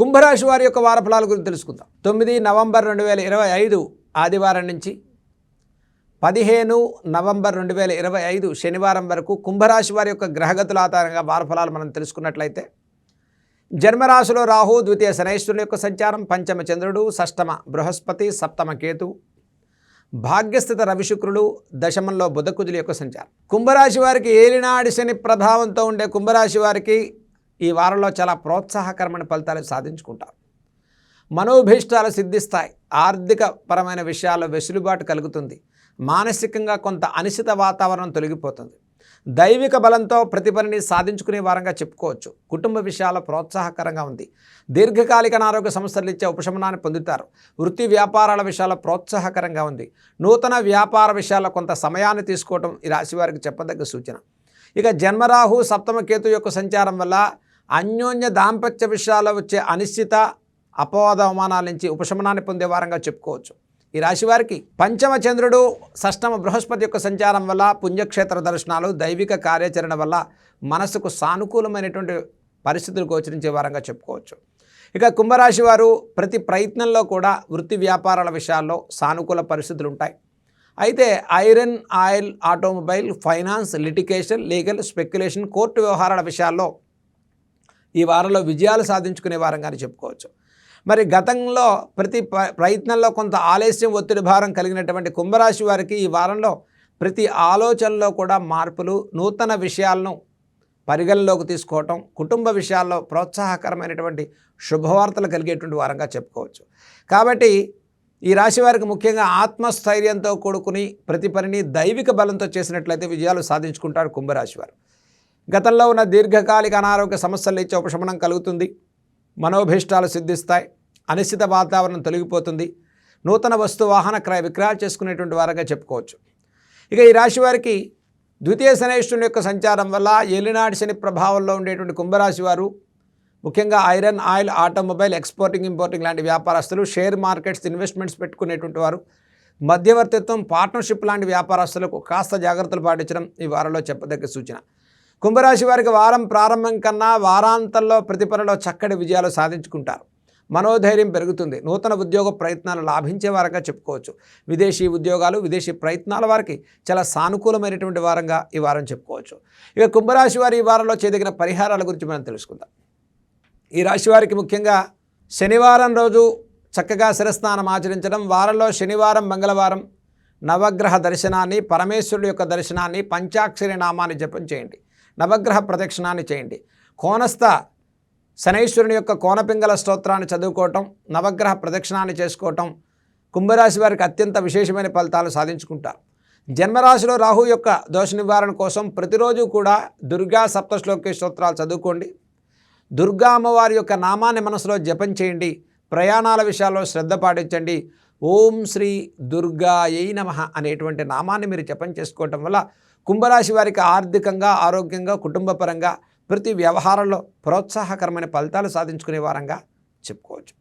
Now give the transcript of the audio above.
కుంభరాశి వారి యొక్క వారఫలాల గురించి తెలుసుకుందాం. తొమ్మిది నవంబర్ రెండు వేల ఇరవై ఐదు ఆదివారం నుంచి పదిహేను నవంబర్ రెండు వేల ఇరవై ఐదు శనివారం వరకు కుంభరాశి వారి యొక్క గ్రహగతుల ఆధారంగా వారఫలాలు మనం తెలుసుకున్నట్లయితే జన్మరాశిలో రాహు ద్వితీయ శనైశ్వరుని యొక్క సంచారం పంచమ చంద్రుడు షష్టమ బృహస్పతి సప్తమ కేతు భాగ్యస్థిత రవిశుక్రుడు దశమంలో బుధకుజుల యొక్క సంచారం. కుంభరాశి వారికి ఏలినాడి శని ప్రభావంతో ఉండే కుంభరాశి వారికి ఈ వారంలో చాలా ప్రోత్సాహకరమైన ఫలితాలు సాధించుకుంటారు. మనోభీష్టాలు సిద్ధిస్తాయి. ఆర్థిక పరమైన విషయాల్లో వెసులుబాటు కలుగుతుంది. మానసికంగా కొంత అనిశ్చిత వాతావరణం తొలగిపోతుంది. దైవిక బలంతో ప్రతి పనిని సాధించుకునే వారంగా చెప్పుకోవచ్చు. కుటుంబ విషయాల్లో ప్రోత్సాహకరంగా ఉంది. దీర్ఘకాలిక అనారోగ్య సమస్యలు ఇచ్చే ఉపశమనాన్ని పొందుతారు. వృత్తి వ్యాపారాల విషయాల్లో ప్రోత్సాహకరంగా ఉంది. నూతన వ్యాపార విషయాల్లో కొంత సమయాన్ని తీసుకోవటం ఈ రాశివారికి చెప్పదగ్గ సూచన. ఇక జన్మరాహు సప్తమ కేతు యొక్క సంచారం వల్ల అన్యోన్య దాంపత్య విషయాల్లో వచ్చే అనిశ్చిత అపవాద అవమానాల నుంచి ఉపశమనాన్ని పొందే వారంగా చెప్పుకోవచ్చు. ఈ రాశివారికి పంచమ చంద్రుడు షష్టమ బృహస్పతి యొక్క సంచారం వల్ల పుణ్యక్షేత్ర దర్శనాలు దైవిక కార్యాచరణ వల్ల మనసుకు సానుకూలమైనటువంటి పరిస్థితులు గోచరించే వారంగా చెప్పుకోవచ్చు. ఇక కుంభరాశి వారు ప్రతి ప్రయత్నంలో కూడా వృత్తి వ్యాపారాల విషయాల్లో సానుకూల పరిస్థితులు ఉంటాయి. అయితే iron oil automobile finance litigation legal speculation court వ్యవహారాల విషయాల్లో ఈ వారంలో విజయాలు సాధించుకునే వారంగానే చెప్పుకోవచ్చు. మరి గతంలో ప్రతి ప్రయత్నంలో కొంత ఆలస్యం ఒత్తిడి భారం కలిగినటువంటి కుంభరాశి వారికి ఈ వారంలో ప్రతి ఆలోచనలో కూడా మార్పులు నూతన విషయాలను పరిగణలోకి తీసుకోవటం కుటుంబ విషయాల్లో ప్రోత్సాహకరమైనటువంటి శుభవార్తలు కలిగేటువంటి వారంగా చెప్పుకోవచ్చు. కాబట్టి ఈ రాశి వారికి ముఖ్యంగా ఆత్మస్థైర్యంతో కూడుకుని ప్రతి పనిని దైవిక బలంతో చేసినట్లయితే విజయాలు సాధించుకుంటారు కుంభరాశి వారు. గతంలో ఉన్న దీర్ఘకాలిక అనారోగ్య సమస్యలు ఇచ్చే ఉపశమనం కలుగుతుంది. మనోభీష్టాలు సిద్ధిస్తాయి. అనిశ్చిత వాతావరణం తొలగిపోతుంది. నూతన వస్తు వాహన క్రయ విక్రయాలు చేసుకునేటువంటి వారంగా చెప్పుకోవచ్చు. ఇక ఈ రాశి వారికి ద్వితీయ శనేశ్వరుని యొక్క సంచారం వల్ల ఏలినాటి శని ప్రభావంలో ఉండేటువంటి కుంభరాశి వారు ముఖ్యంగా iron oil automobile exporting importing లాంటి వ్యాపారస్తులు షేర్ మార్కెట్స్ ఇన్వెస్ట్మెంట్స్ పెట్టుకునేటువంటి వారు మధ్యవర్తిత్వం పార్ట్నర్షిప్ లాంటి వ్యాపారస్తులకు కాస్త జాగ్రత్తలు పాటించడం ఈ వారంలో చెప్పదగ్గ సూచన. కుంభరాశి వారికి వారం ప్రారంభం కన్నా వారాంతంలో ప్రతి పనిలో చక్కటి విజయాలు సాధించుకుంటారు. మనోధైర్యం పెరుగుతుంది. నూతన ఉద్యోగ ప్రయత్నాలు లాభించే వారంగా చెప్పుకోవచ్చు. విదేశీ ఉద్యోగాలు విదేశీ ప్రయత్నాల వారికి చాలా సానుకూలమైనటువంటి వారంగా ఈ వారం చెప్పుకోవచ్చు. ఇక కుంభరాశి వారి ఈ వారంలో చేయదగిన పరిహారాల గురించి మనం తెలుసుకుందాం. ఈ రాశి వారికి ముఖ్యంగా శనివారం రోజు చక్కగా శిరస్నానం ఆచరించడం వారంలో శనివారం మంగళవారం నవగ్రహ దర్శనాన్ని పరమేశ్వరుడు యొక్క దర్శనాన్ని పంచాక్షరి నామాన్ని జపం చేయండి. నవగ్రహ ప్రదక్షిణాన్ని చేయండి. కోనస్థ శనైశ్వరుని యొక్క కోనపింగళ స్తోత్రాన్ని చదువుకోవటం నవగ్రహ ప్రదక్షిణాన్ని చేసుకోవటం కుంభరాశి వారికి అత్యంత విశేషమైన ఫలితాలు సాధించుకుంటారు. జన్మరాశిలో రాహు యొక్క దోష నివారణ కోసం ప్రతిరోజు కూడా దుర్గా సప్తశ్లోకి స్తోత్రాలు చదువుకోండి. దుర్గా అమ్మవారి యొక్క నామాన్ని మనసులో జపం చేయండి. ప్రయాణాల విషయాల్లో శ్రద్ధ పాటించండి. ఓం శ్రీ దుర్గాయై నమ అనేటువంటి నామాన్ని మీరు జపం చేసుకోవటం వల్ల కుంభరాశి వారికి ఆర్థికంగా ఆరోగ్యంగా కుటుంబపరంగా ప్రతి వ్యవహారంలో ప్రోత్సాహకరమైన ఫలితాలు సాధించుకునే వారంగా చెప్పుకోవచ్చు.